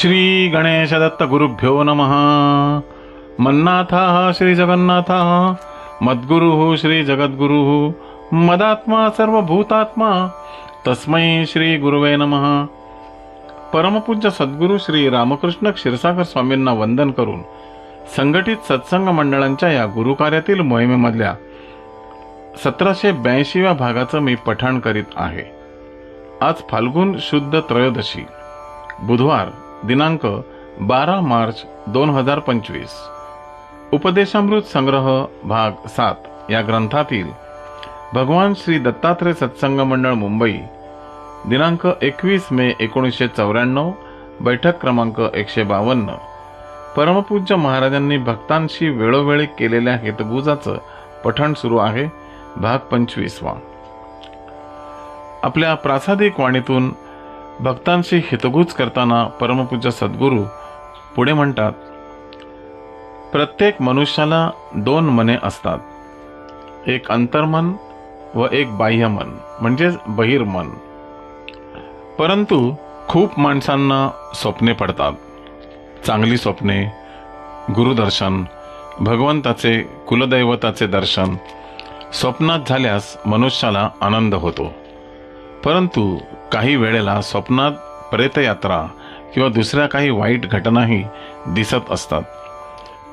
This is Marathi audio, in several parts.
श्री गणेश दत्त गुरुभ्यो नमः। मन्नाथः श्री जगन्नाथ मद्गुरुः श्री जगद्गुरुः मदात्मा सर्वभूतात्मा तस्मै श्री गुरुवे नमः। परमपूज्य सद्गुरू श्री रामकृष्ण क्षीरसागर स्वामींना वंदन करून संघटित सत्संग मंडळांच्या या गुरुकार्यातील मोहिमेमधल्या सतराशे ब्याऐंशीव्या भागाचं मी पठाण करीत आहे. आज फाल्गुन शुद्ध त्रयोदशी. बुधवार दिनांक बारा मार्च दोन हजार पंचवीस. उपदेशामृत संग्रह भाग सात या ग्रंथातील भगवान श्री दत्तात्रय सत्संग मंडळ मुंबई दिनांक एकवीस मे एकोणीसशे चौऱ्याण्णव बैठक क्रमांक एकशे बावन्न. परमपूज्य महाराजांनी भक्तांशी वेळोवेळी केलेल्या हितगुजाचं पठण सुरू आहे भाग पंचवीसवा. आपल्या प्रासादिक वाणीतून भक्तांशी हितगुज करताना परमपूज्य सद्गुरू पुढे म्हणतात प्रत्येक मनुष्याला दोन मने असतात एक अंतर्मन व एक बाह्यमन म्हणजेच बहिर्मन परंतु खूप माणसांना स्वप्ने पडतात. चांगली स्वप्ने गुरुदर्शन भगवंताचे कुलदैवताचे दर्शन स्वप्नात झाल्यास मनुष्याला आनंद होतो. परंतु काही वेळेला स्वप्नात प्रेतयात्रा किंवा दुसऱ्या काही वाईट घटनाही दिसत असतात.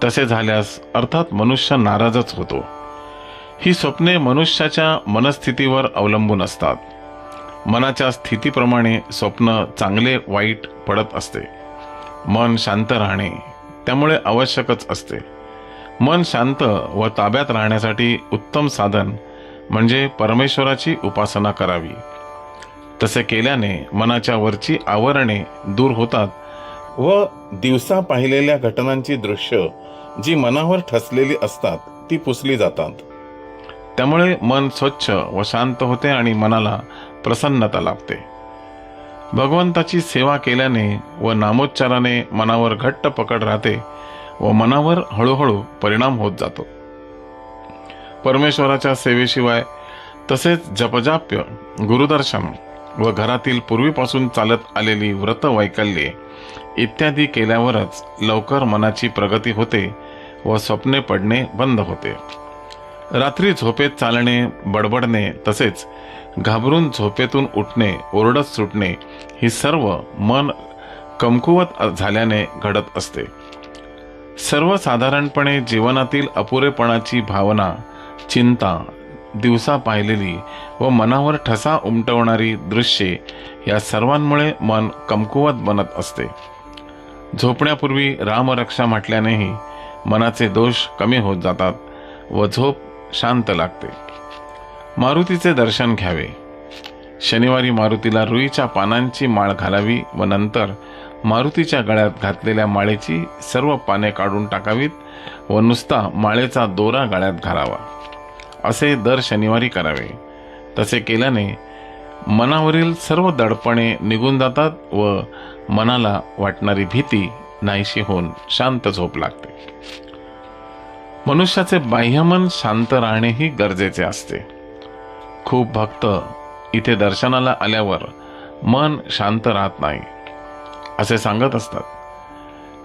तसे झाल्यास अर्थात मनुष्य नाराजच होतो. ही स्वप्ने मनुष्याच्या मनस्थितीवर अवलंबून असतात. मनाच्या स्थितीप्रमाणे स्वप्न चांगले वाईट पडत असते. मन शांत राहणे त्यामुळे आवश्यकच असते. मन शांत व ताब्यात राहण्यासाठी उत्तम साधन म्हणजे परमेश्वराची उपासना करावी. तसे केल्याने मनाच्या वरची आवरणे दूर होतात. व दिवसा पाहिलेल्या घटनांची दृश्य जी मनावर ठसलेली असतात ती पुसली जातात. त्यामुळे मन स्वच्छ व शांत होते आणि मनाला प्रसन्नता लाभते. भगवंताची सेवा केल्याने व नामोच्चाराने मनावर घट्ट पकड राहते व मनावर हळूहळू परिणाम होत जातो. परमेश्वराच्या सेवेशिवाय तसेच जपजाप्य गुरुदर्शन व घरातील पूर्वीपासून चालत आलेली व्रत वैकल्ये इत्यादी केल्यावरच लवकर मनाची प्रगती होते व स्वप्ने पडणे बंद होते. रात्री झोपेत चालणे बडबडणे तसेच घाबरून झोपेतून उठणे ओरडत सुटणे ही सर्व मन कमकुवत झाल्याने घडत असते. सर्वसाधारणपणे जीवनातील अपुरेपणाची भावना चिंता दिवसा पाहिलेली व मनावर ठसा उमटवणारी दृश्ये या सर्वांमुळे मन कमकुवत बनत असते. झोपण्यापूर्वी रामरक्षा म्हटल्यानेही मनाचे दोष कमी होत जातात व झोप शांत लागते. मारुतीचे दर्शन घ्यावे. शनिवारी मारुतीला रुईच्या पानांची माळ घालावी व नंतर मारुतीच्या गळ्यात घातलेल्या माळेची सर्व पाने काढून टाकावीत व नुसता माळेचा दोरा गळ्यात घालावा. असे दर शनिवारी करावे. तसे केल्याने मनावरील सर्व दडपणे निघून जातात व मनाला वाटणारी भीती नाहीशी होऊन शांत झोप लागते. मनुष्याचे बाह्यमन शांत राहणेही गरजेचे असते. खूप भक्त इथे दर्शनाला आल्यावर मन शांत राहत नाही असे सांगत असतात.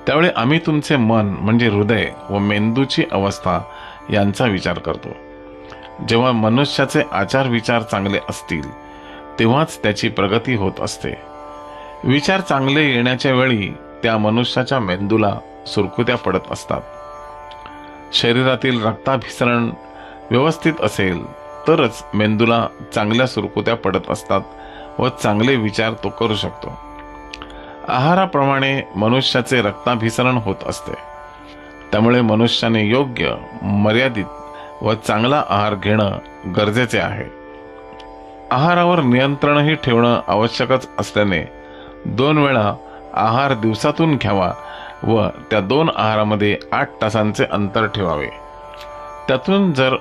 त्यावेळी आम्ही तुमचे मन म्हणजे हृदय व मेंदूची अवस्था यांचा विचार करतो. जेव्हा मनुष्याचे आचार विचार चांगले असतील तेव्हाच त्याची प्रगती होत असते. विचार चांगले येण्याच्या वेळी त्या मनुष्याच्या मेंदूला सुरकुत्या पडत असतात. शरीरातील रक्ताभिसरण व्यवस्थित असेल तरच मेंदूला चांगल्या सुरकुत्या पडत असतात व चांगले विचार तो करू शकतो. आहाराप्रमाणे मनुष्याचे रक्ताभिसरण होत असते. त्यामुळे मनुष्याने योग्य मर्यादित व चांगला आहार घेणं गरजेचे आहे. आहारावर नियंत्रणही ठेवणं आवश्यकच असल्याने दोन वेळा आहार दिवसातून घ्यावा व त्या दोन आहारामध्ये आठ तासांचे अंतर ठेवावे. त्यातून जर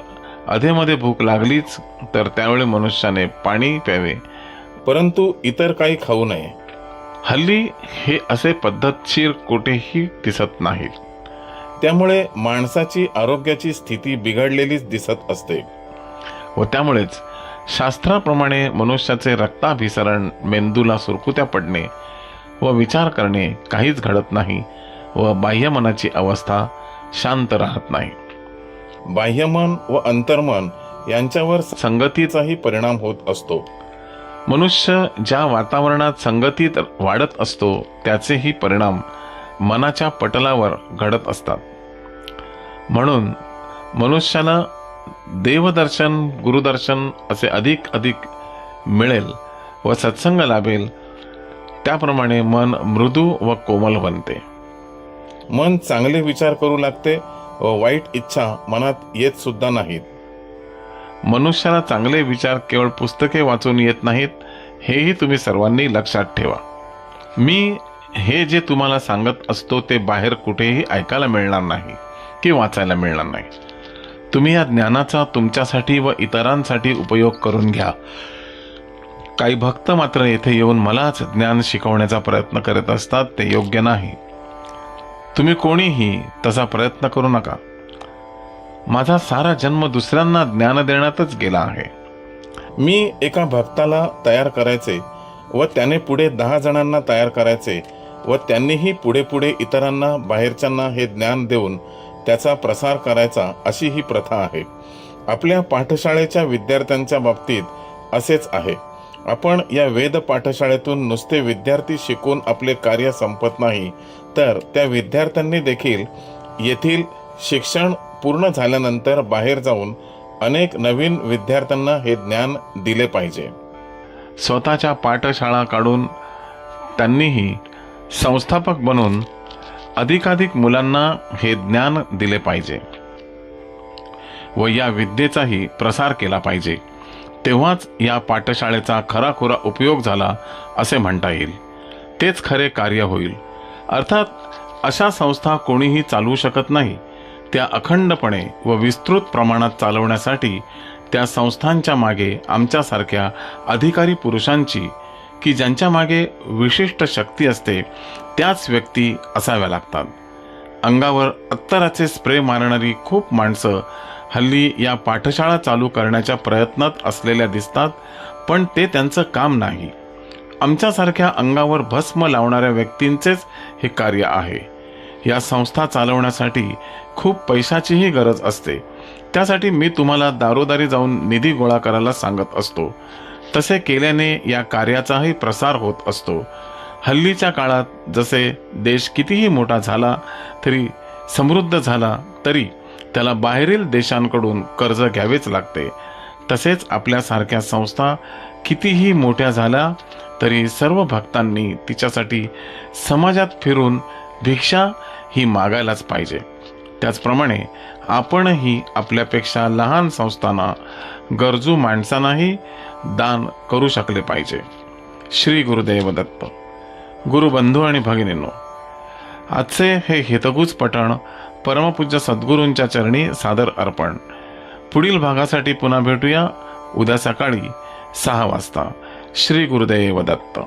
अधेमध्ये भूक लागलीच तर त्यावेळी मनुष्याने पाणी प्यावे. परंतु इतर काही खाऊ नये. हल्ली हे असे पद्धतशीर कुठेही दिसत नाहीत. त्यामुळे माणसाची आरोग्याची स्थिती बिघडलेलीच दिसत असते. व त्यामुळेच शास्त्राप्रमाणे मनुष्याचे रक्ताभिसरण मेंदूला सुरकुत्या पडणे व विचार करणे काहीच घडत नाही व बाह्य मनाची अवस्था शांत राहत नाही. बाह्यमन व अंतर्मन यांच्यावर संगतीचाही परिणाम होत असतो. मनुष्य ज्या वातावरणात संगतीत वाढत असतो त्याचेही परिणाम मनाच्या पटलावर घडत असतात. म्हणून मनुष्याला देवदर्शन गुरुदर्शन असे अधिक अधिक मिळेल व सत्संग लाभेल त्याप्रमाणे मन मृदू व कोमल बनते. मन चांगले विचार करू लागते व वाईट इच्छा मनात येत सुद्धा नाहीत. मनुष्याला चांगले विचार केवळ पुस्तके वाचून येत नाहीत हेही तुम्ही सर्वांनी लक्षात ठेवा. मी हे जे तुम्हाला सांगत असतो ते बाहेर कुठेही ऐकायला मिळणार नाही की वाचायला मिळणार नाही. तुम्ही या ज्ञानाचा तुमच्यासाठी व इतरांसाठी उपयोग करून घ्या. काही भक्त मात्र येथे येऊन मलाच ज्ञान शिकवण्याचा प्रयत्न करत असतात ते योग्य नाही. तुम्ही कोणीही तसा प्रयत्न करू नका. माझा सारा जन्म दुसऱ्यांना ज्ञान देण्यातच गेला आहे. मी एका भक्ताला तयार करायचे व त्याने पुढे दहा जणांना तयार करायचे. व त्यांनीही पुढे पुढे इतरांना बाहेरच्यांना हे ज्ञान देऊन त्याचा प्रसार करायचा अशी ही प्रथा आहे. आपल्या पाठशाळेच्या विद्यार्थ्यांच्या बाबतीत असेच आहे. आपण या वेद पाठशाळेतून नुसते विद्यार्थी शिकून आपले कार्य संपत नाही तर त्या विद्यार्थ्यांनी देखील येथील शिक्षण पूर्ण झाल्यानंतर बाहेर जाऊन अनेक नवीन विद्यार्थ्यांना हे ज्ञान दिले पाहिजे. स्वतःच्या पाठशाळा काढून त्यांनीही संस्थापक बनून अधिकाधिक मुलांना हे ज्ञान दिले पाहिजे व या विद्येचाही प्रसार केला पाहिजे. तेव्हाच या पाठशाळेचा खराखुरा उपयोग झाला असे म्हणता येईल. तेच खरे कार्य होईल. अर्थात अशा संस्था कोणीही चालवू शकत नाही. त्या अखंडपणे व विस्तृत प्रमाणात चालवण्यासाठी त्या संस्थांच्या मागे आमच्यासारख्या अधिकारी पुरुषांची की ज्यांच्या मागे विशिष्ट शक्ती असते त्याच व्यक्ती असाव्या लागतात. अंगावर अत्तराचे स्प्रे मारणारी खूप माणसं हल्ली या पाठशाळा चालू करण्याच्या प्रयत्नात असलेल्या दिसतात पण ते त्यांचं काम नाही. आमच्यासारख्या अंगावर भस्म लावणाऱ्या व्यक्तींचेच हे कार्य आहे. या संस्था चालवण्यासाठी खूप पैशाचीही गरज असते. त्यासाठी मी तुम्हाला दारोदारी जाऊन निधी गोळा करायला सांगत असतो. तसे केल्याने या कार्याचाही प्रसार होत असतो. हल्लीच्या काळात जसे देश कितीही मोठा झाला तरी समृद्ध झाला तरी त्याला बाहेरील देशांकडून कर्ज घ्यावेच लागते. तसेच आपल्यासारख्या संस्था कितीही मोठ्या झाल्या तरी सर्व भक्तांनी तिच्यासाठी समाजात फिरून भिक्षा ही मागायलाच पाहिजे. त्याचप्रमाणे आपणही आपल्यापेक्षा लहान संस्थांना गरजू माणसांनाही दान करू शकले पाहिजे. श्री गुरुदेव दत्त. गुरुबंधू आणि भगिनींनो आजचे हे हितगुज पठण परमपूज्य सद्गुरूंच्या चरणी सादर अर्पण. पुढील भागासाठी पुन्हा भेटूया. उद्या सकाळी सहा वाजता. श्री गुरुदेव दत्त.